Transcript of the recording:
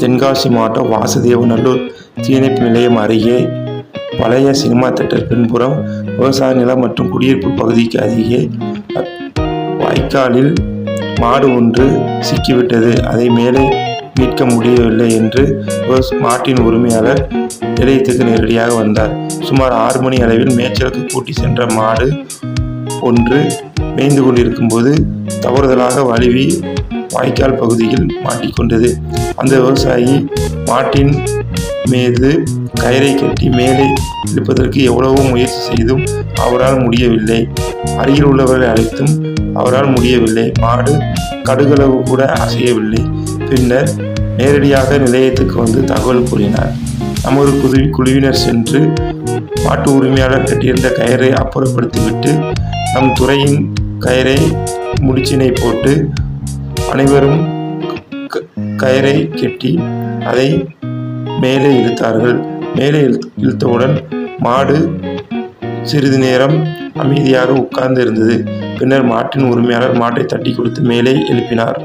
தென்காசி மாவட்டம் வாசுதேவநல்லூர் தீயணைப்பு நிலையம் அருகே பழைய சினிமா தியேட்டர் பின்புறம் விவசாய நிலம் மற்றும் குடியிருப்பு பகுதிக்கு அருகே வாய்க்காலில் மாடு ஒன்று சிக்கிவிட்டது. அதை மேலே மீட்க முடியவில்லை என்று மாட்டின் உரிமையாளர் நிலையத்துக்கு நேரடியாக வந்தார். சுமார் ஆறு மணி அளவில் மேய்ச்சலுக்கு கூட்டி சென்ற மாடு ஒன்று மேய்ந்து கொண்டிருக்கும் போது தவறுதலாக வழுவி வாய்க்கால் பகுதியில் மாட்டிக்கொண்டது அந்த விவசாயி மாட்டின் மீது கயிறை கட்டி மேலே இழுப்பதற்கு எவ்வளவோ முயற்சி செய்தும் அவரால் முடியவில்லை. அருகில் உள்ளவர்களை அழைத்தும் அவரால் முடியவில்லை. மாடு கடுகளவு கூட அசையவில்லை. பின்னர் நேரடியாக நிலையத்துக்கு வந்து தகவல் கூறினார். நமது குழு குழுவினர் சென்று மாட்டு உரிமையாளர் கட்டியிருந்த கயிறை அப்புறப்படுத்திவிட்டு நம் துறையின் கயிறை முடிச்சினை போட்டு அனைவரும் கயிறை கெட்டி அதை மேலே இழுத்தார்கள். மேலே இழுத்தவுடன் மாடு சிறிது நேரம் அமைதியாக உட்கார்ந்து இருந்தது பின்னர் மாட்டின் உரிமையாளர் மாட்டை தட்டி கொடுத்து மேலே எழுப்பினார்.